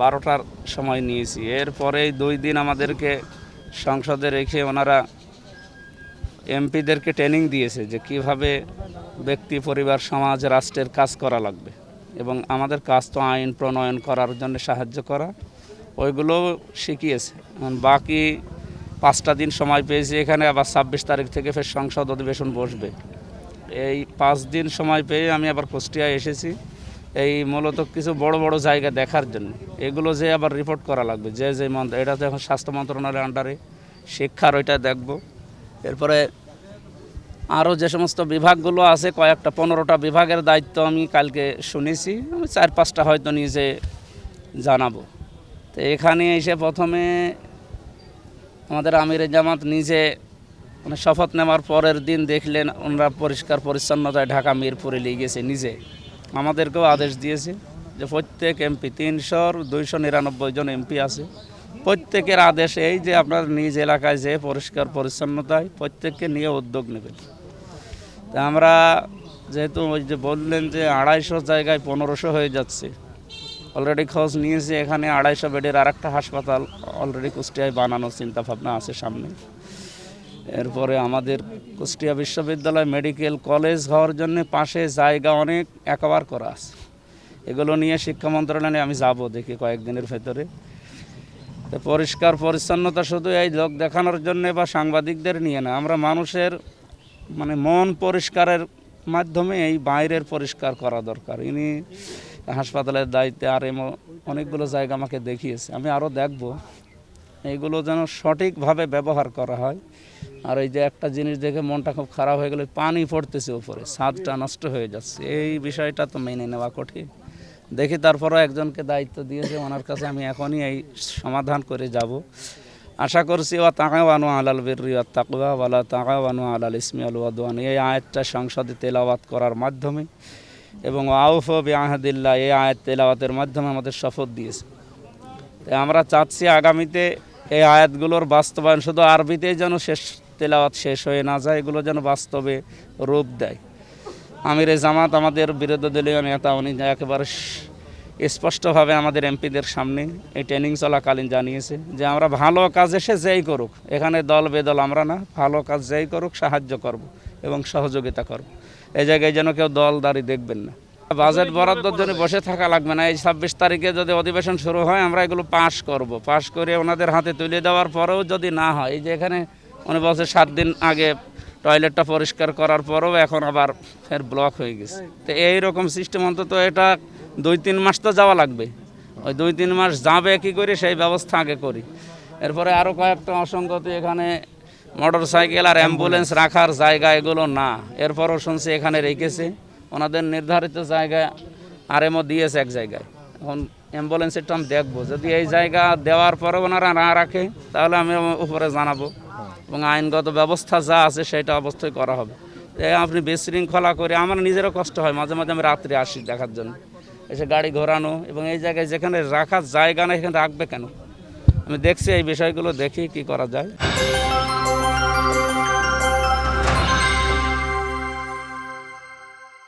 বারোটার সময় নিয়েছি। এরপরেই দুই দিন আমাদেরকে সংসদে রেখে ওনারা এমপিদেরকে ট্রেনিং দিয়েছে যে কীভাবে ব্যক্তি, পরিবার, সমাজ, রাষ্ট্রের কাজ করা লাগবে এবং আমাদের কাজ তো আইন, প্রণয়ন করার জন্য সাহায্য করা, ওইগুলো শিখিয়েছে। বাকি পাঁচটা দিন সময় পেয়েছি, এখানে আবার ছাব্বিশ তারিখ থেকে ফের সংসদ অধিবেশন বসবে। এই পাঁচ দিন সময় পেয়ে আমি আবার কুষ্টিয়ায় এসেছি। এই মূলত কিছু বড় বড় জায়গা দেখার জন্য। এগুলো যে আবার রিপোর্ট করা লাগবে, যে যে মন্ত্র, এটা তো এখন স্বাস্থ্য মন্ত্রণালয়ের আন্ডারে শিক্ষার ওইটা দেখব। এরপরে আরও যে সমস্ত বিভাগগুলো আছে, কয়েকটা, পনেরোটা বিভাগের দায়িত্ব আমি কালকে শুনেছি, আমি চার পাঁচটা হয়তো নিজে জানাব। তো এখানে এসে প্রথমে আমাদের আমির জামাত নিজে মানে শপথ নেওয়ার পরের দিন দেখলেন, ওনারা পরিষ্কার পরিচ্ছন্নতায় ঢাকা মিরপুরে নিয়ে গেছে নিজে। আমাদেরকেও আদেশ দিয়েছে যে প্রত্যেক এমপি, তিনশোর দুইশো নিরানব্বই জন এমপি আছে। প্রত্যেকের আদেশ এই যে আপনার নিজ এলাকায় যে পরিষ্কার পরিচ্ছন্নতায় প্রত্যেককে নিয়ে উদ্যোগ নেবেন। তা আমরা যেহেতু ওই যে বললেন যে আড়াইশো জায়গায় পনেরোশো হয়ে যাচ্ছে। অলরেডি খোঁজ নিয়েছি, এখানে আড়াইশো বেডের আর একটা হাসপাতাল অলরেডি কুষ্টিয়ায় বানানোর চিন্তাভাবনা আছে সামনে। এরপরে আমাদের কুষ্টিয়া বিশ্ববিদ্যালয় মেডিকেল কলেজ হওয়ার জন্য পাশে জায়গা অনেক একবার করা আছে। এগুলো নিয়ে শিক্ষা মন্ত্রণালয়ে আমি যাব দেখি কয়েকদিনের ভেতরে। তো পরিষ্কার পরিচ্ছন্নতা শুধু এই লোক দেখানোর জন্য বা সাংবাদিকদের নিয়ে না, আমরা মানুষের মানে মন পরিষ্কারের মাধ্যমে এই বাইরের পরিষ্কার করা দরকার। ইনি হাসপাতালের দায়িত্বে আর এমন অনেকগুলো জায়গা আমাকে দেখিয়েছে। আমি আরও দেখব। এইগুলো যেন সঠিকভাবে ব্যবহার করা হয়। আর এই যে একটা জিনিস দেখে মনটা খুব খারাপ হয়ে গেলে, পানি পড়তেছে উপরে, ছাদটা নষ্ট হয়ে যাচ্ছে। এই বিষয়টা তো মেনে নেওয়া কঠিন। দেখি তারপরও একজনকে দায়িত্ব দিয়েছে, ওনার কাছে আমি এখনই এই সমাধান করে যাব। আশা করছি, ওয়া তাকাওয়ানু আলাল বিররি ওয়া তাকওয়া ওয়ালা তাকাওয়ানু আলাল ইসমি আল ওয়াদওয়ান এই আয়াতটা সংসদে তেলাওয়াত করার মাধ্যমে এবং আউফ বি আহাদিল্লাহ এই আয়াত তেলাওয়াতের মাধ্যমে আমাদের শপথ দিয়েছে। তাই আমরা চাচ্ছি আগামীতে এই আয়াতগুলোর বাস্তবায়ন, শুধু আরবিতেই যেন শেষ তেলাওয়াত শেষ হয়ে না যায়, এগুলো যেন বাস্তবে রূপ দেয়। আমির জামাত আমাদের বিরোধী দলীয় নেতা, উনি একেবারে স্পষ্টভাবে আমাদের এমপিদের সামনে এই ট্রেনিং চলাকালীন জানিয়েছে যে, আমরা ভালো কাজ এসে যেই করুক, এখানে দল বেদল আমরা না, ভালো কাজ যেই করুক, সাহায্য করব এবং সহযোগিতা করব। এই জায়গায় যেন কেউ দলদারি দেখবেন না। বাজেট বরাদ্দর জন্য বসে থাকা লাগবে না। এই ছাব্বিশ তারিখে যদি অধিবেশন শুরু হয়, আমরা এগুলো পাশ করব। পাশ করে ওনাদের হাতে তুলে দেওয়ার পরেও যদি না হয়, এই যে এখানে উনি বলছে সাত দিন আগে টয়লেটটা পরিষ্কার করার পরও এখন আবার ফের ব্লক হয়ে গেছে। তো এই রকম সিস্টেম অন্তত এটা দুই তিন মাস তো যাওয়া লাগবে। ওই দুই তিন মাস যাবে কি করে সেই ব্যবস্থা আগে করি। এরপরে আরও কয়েকটা অসঙ্গতি এখানে মোটর সাইকেল আর অ্যাম্বুলেন্স রাখার জায়গা এগুলো না। এরপরও শুনছি এখানে রেখেছে। ওনাদের নির্ধারিত জায়গায় আরএমও দিয়েছে এক জায়গায়। এখন অ্যাম্বুলেন্সেরটা আমি দেখব। যদি এই জায়গা দেওয়ার পরে ওনারা না রাখে তাহলে আমি উপরে জানাব। এবং আইনগত ব্যবস্থা যা আছে সেটা অবশ্যই করা হবে। আপনি বিশৃঙ্খলা করে আমার নিজেরও কষ্ট হয়, মাঝে মাঝে আমি রাত্রে আসি দেখার জন্য। এসে গাড়ি ঘোরানো এবং এই জায়গায় যেখানে রাখার জায়গা না এখানে রাখবে কেন? আমি দেখছি এই বিষয়গুলো, দেখি কি করা যায়।